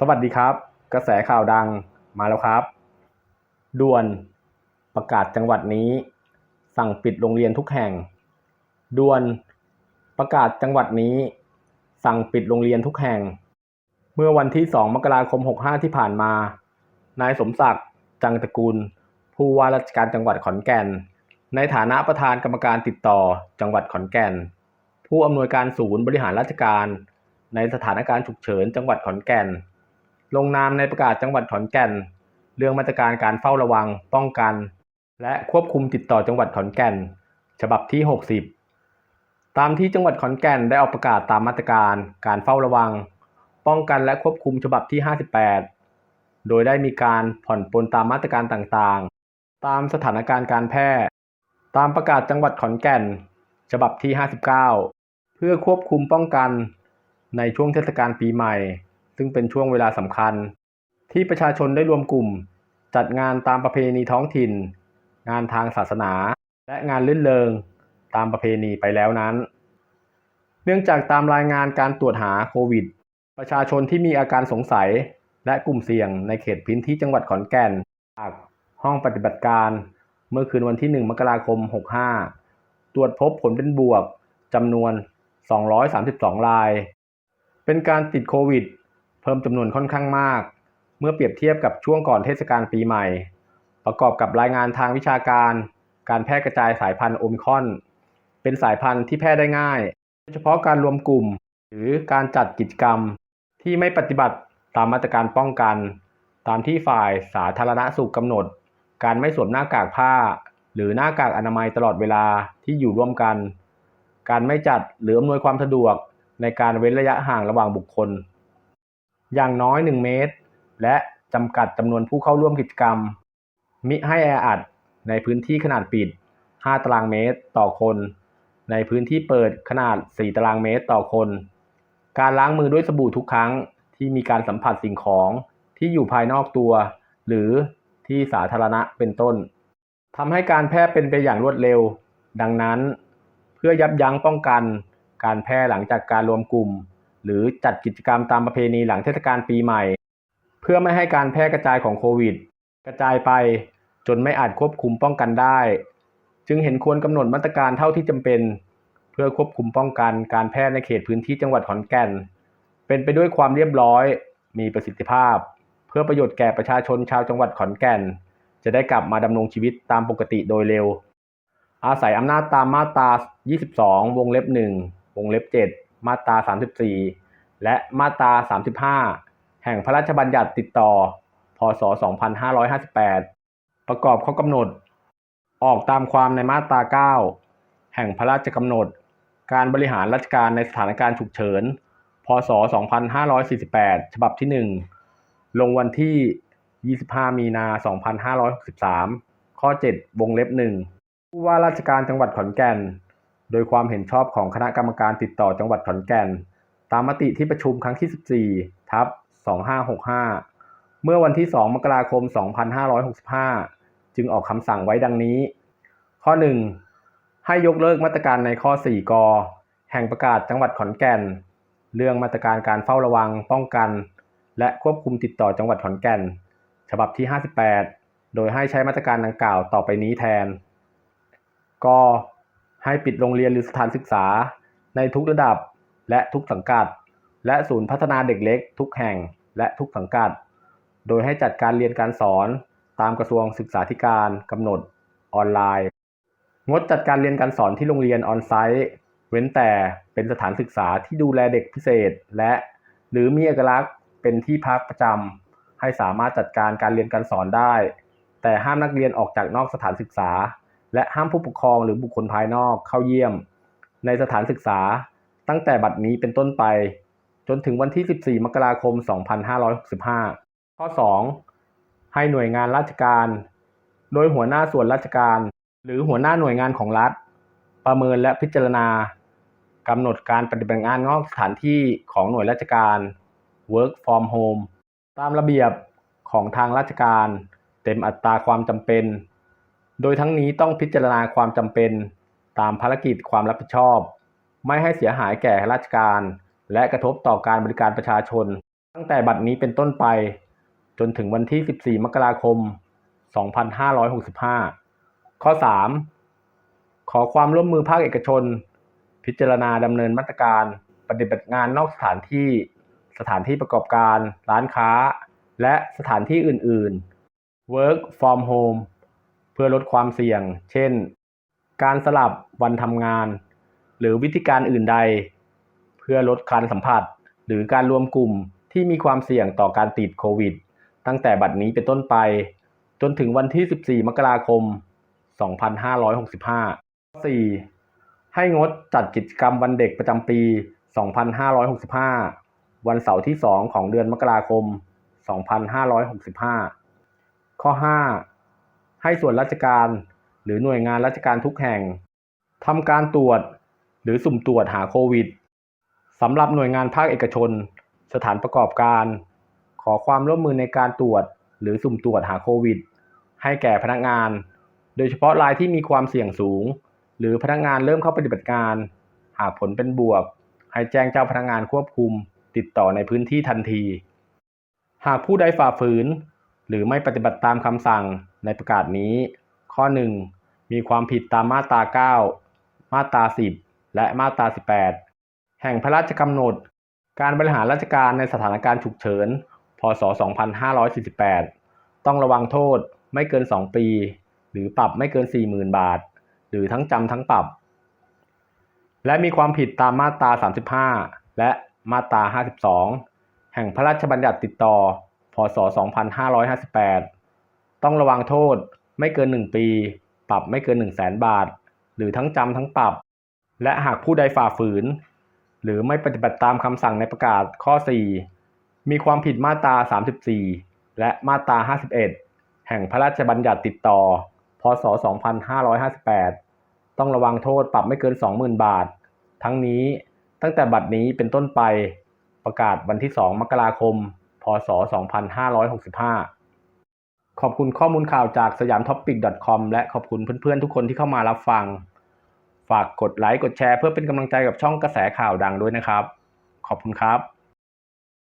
สวัสดีครับ กระแสข่าวดังมาแล้วครับ ด่วนประกาศจังหวัดนี้ สั่งปิดโรงเรียนทุกแห่ง ด่วนประกาศจังหวัดนี้ สั่งปิดโรงเรียนทุกแห่ง เมื่อวันที่ 2 มกราคม 65 ที่ผ่านมา นายสมศักดิ์จังตระกูล ผู้ว่าราชการจังหวัดขอนแก่น ในฐานะประธานกรรมการติดต่อจังหวัดขอนแก่น ผู้อำนวยการศูนย์บริหารราชการ ในสถานการณ์ฉุกเฉินจังหวัดขอนแก่น ลงนามในประกาศจังหวัดขอนแก่น เรื่องมาตรการการเฝ้าระวัง ป้องกัน และควบคุมติดต่อจังหวัดขอนแก่น ฉบับที่ 60 ตามที่จังหวัดขอนแก่นได้ออกประกาศตามมาตรการการเฝ้าระวัง ป้องกันและควบคุมฉบับที่ 58 โดยได้มีการผ่อนปลนตามมาตรการต่างๆ ตามสถานการณ์การแพร่ ตามประกาศจังหวัดขอนแก่น ฉบับที่ 59 เพื่อควบคุมป้องกันในช่วงเทศกาลปีใหม่ ซึ่งเป็นช่วงเวลาสำคัญ ที่ประชาชนได้รวมกลุ่ม จัดงานตามประเพณีท้องถิ่น งานทางศาสนา และงานลื่นเริงตามประเพณีไปแล้วนั้น เนื่องจากตามรายงานการตรวจหาโควิด ประชาชนที่มีอาการสงสัย และกลุ่มเสี่ยงในเขตพื้นที่จังหวัดขอนแก่นจากห้องปฏิบัติการ เมื่อคืนวันที่ 1 มกราคม 65 ตรวจพบผลเป็นบวกจำนวน 232 ราย เป็นการติดโควิด เพิ่มจำนวนค่อนข้างมาก เมื่อเปรียบเทียบกับช่วงก่อนเทศกาลปีใหม่ ประกอบกับรายงานทางวิชาการ การแพร่กระจายสายพันธุ์โอมิคอน เป็นสายพันธุ์ที่แพร่ได้ง่าย โดยเฉพาะการรวมกลุ่ม หรือการจัดกิจกรรม ที่ไม่ปฏิบัติตามมาตรการป้องกัน ตามที่ฝ่ายสาธารณสุขกำหนด การไม่สวมหน้ากากผ้า หรือหน้ากากอนามัยตลอดเวลาที่อยู่ร่วมกัน การไม่จัดหรืออำนวยความสะดวกในการเว้นระยะห่างระหว่างบุคคล อย่างน้อย 1 เมตร และจำกัดจำนวนผู้เข้าร่วมกิจกรรม มิให้แออัดในพื้นที่ขนาดปิด 5 ตารางเมตรต่อคน ในพื้นที่เปิดขนาด 4 ตารางเมตรต่อคน การล้างมือด้วยสบู่ทุกครั้งที่มีการสัมผัสสิ่งของที่อยู่ภายนอกตัว หรือที่สาธารณะเป็นต้นทำให้การแพร่เป็นไปอย่างรวดเร็ว ดังนั้น เพื่อยับยั้งป้องกัน การแพร่หลังจากการรวมกลุ่ม หรือจัดกิจกรรมตามประเพณีหลังเทศกาลปีใหม่ เพื่อไม่ให้การแพร่กระจายของโควิด กระจายไปจนไม่อาจควบคุมป้องกันได้ จึงเห็นควรกำหนดมาตรการเท่าที่จำเป็น เพื่อควบคุมป้องกันการแพร่ในเขตพื้นที่จังหวัดขอนแก่น เป็นไปด้วยความเรียบร้อย มีประสิทธิภาพ เพื่อประโยชน์แก่ประชาชนชาวจังหวัดขอนแก่น จะได้กลับมาดำรงชีวิตตามปกติโดยเร็ว อาศัยอำนาจตามมาตรา 22 วงเล็บ 1 วงเล็บ 7 มาตรา 34 และมาตรา 35 แห่งพระราชบัญญัติติดต่อ พศ 2558 ประกอบข้อกำหนด ออกตามความในมาตรา 9 แห่งพระราชกำหนด การบริหารราชการในสถานการณ์ฉุกเฉิน พศ 2548 ฉบับที่ 1 ลงวันที่ 25 มีนา 2563 ข้อ 7 วงเล็บ 1 ผู้ว่าราชการจังหวัดขอนแก่น โดยความเห็นชอบของคณะกรรมการติดต่อจังหวัดขอนแก่น ตามมติที่ประชุมครั้งที่ 14 ทับ 2565 เมื่อวันที่ 2 มกราคม 2565 จึงออกคำสั่งไว้ดังนี้ ข้อ 1 ให้ยกเลิกมาตรการในข้อ 4 ก แห่งประกาศจังหวัดขอนแก่น เรื่องมาตรการการเฝ้าระวังป้องกัน และควบคุมติดต่อจังหวัดขอนแก่น ฉบับที่ 58 โดยให้ใช้มาตรการดังกล่าวต่อไปนี้แทนก ให้ปิดโรงเรียนหรือสถานศึกษา ในทุกระดับและทุกสังกัด และศูนย์พัฒนาเด็กเล็ก ทุกแห่งและทุกสังกัด โดยให้จัดการเรียนการสอนตามกระทรวงศึกษาธิการกำหนดออนไลน์ งดจัดการเรียนการสอนที่โรงเรียนออนไซต์เว้นแต่เป็นสถานศึกษาที่ดูแลเด็กพิเศษ และหรือมีเอกลักษณ์เป็นที่พักประจำให้สามารถจัดการการเรียนการสอนได้ แต่ห้ามนักเรียนออกจากนอกสถานศึกษา และห้ามผู้ปกครองหรือบุคคลภายนอกเข้าเยี่ยม ในสถานศึกษาตั้งแต่บัดนี้เป็นต้นไป จนถึงวันที่ 14 มกราคม 2565 ข้อ 2 ให้หน่วยงานราชการ โดยหัวหน้าส่วนราชการ หรือหัวหน้าหน่วยงานของรัฐ ประเมินและพิจารณากำหนดการปฏิบัติงานนอกสถานที่ของหน่วยราชการ work from home ตามระเบียบของทางราชการ เต็มอัตราความจำเป็น โดยทั้งนี้ต้องพิจารณาความจำเป็นตามภารกิจความรับผิดชอบ ไม่ให้เสียหายแก่ราชการ และกระทบต่อการบริการประชาชน ตั้งแต่บัดนี้เป็นต้นไป จนถึงวันที่ 14 มกราคม 2565 ข้อ 3 ขอความร่วมมือภาคเอกชน พิจารณาดำเนินมาตรการปฏิบัติงานนอกสถานที่ สถานที่ประกอบการ ร้านค้า และสถานที่อื่น ๆ work from home เพื่อลดความเสี่ยง เช่น การสลับวันทำงาน หรือวิธีการอื่นใด เพื่อลดการสัมผัส หรือการรวมกลุ่มที่มีความเสี่ยงต่อการติดโควิด ตั้งแต่บัดนี้เป็นต้นไป จนถึงวันที่ 14 มกราคม 2565 4. ให้งดจัดกิจกรรมวันเด็กประจำปี 2565 วันเสาร์ที่ 2 ของเดือนมกราคม 2565 ข้อ 5. ให้ส่วนราชการ หรือหน่วยงานราชการทุกแห่งทำการตรวจ หรือสุ่มตรวจหาโควิดสำหรับหน่วยงานภาคเอกชน สถานประกอบการ ขอความร่วมมือในการตรวจ หรือสุ่มตรวจหาโควิด ให้แก่พนักงาน โดยเฉพาะรายที่มีความเสี่ยงสูง หรือพนักงานเริ่มเข้าปฏิบัติการ หากผลเป็นบวก ให้แจ้งเจ้าพนักงานควบคุม ติดต่อในพื้นที่ทันที หากผู้ใดฝ่าฝืน หรือไม่ปฏิบัติตามคำสั่ง ในประกาศนี้ ข้อ 1 มีความผิดตามมาตรา 9 มาตรา 10 และมาตรา 18 แห่งพระราชกำหนด การบริหารราชการในสถานการณ์ฉุกเฉิน พศ 2548 ต้องระวังโทษไม่เกิน 2 ปี หรือปรับไม่เกิน 40,000 บาท หรือทั้งจำทั้งปรับ และมีความผิดตามมาตรา 35 และมาตรา 52 แห่งพระราชบัญญัติติดต่อ พศ 2558 ต้องระวังโทษไม่เกิน 1 ปี ปรับไม่เกิน 1 0 0 0 0แบาท หรือทั้งจำทั้งปรับ และหากผู้ใดฝ่าฝืน หรือไม่ปฏิบัติตามคำสั่งในประกาศข้อ 4 มีความผิดมาตรา 34 และมาตรา 51 แห่งพระราชบัญญัติติดต่อ พศ 2558 ต้องระวังโทษปรับไม่เกิน 20,000 บาท ทั้งนี้ตั้งแต่บัดนี้เป็นต้นไปประกาศวันที่ 2 มกราคม พศ 2565 ขอบคุณข้อมูลข่าวจากสยามท็อปปิก .com และขอบคุณเพื่อนๆทุกคนที่เข้ามารับฟัง ฝากกดไลค์กดแชร์เพื่อเป็นกำลังใจกับช่องกระแสข่าวดังด้วยนะครับ ขอบคุณครับ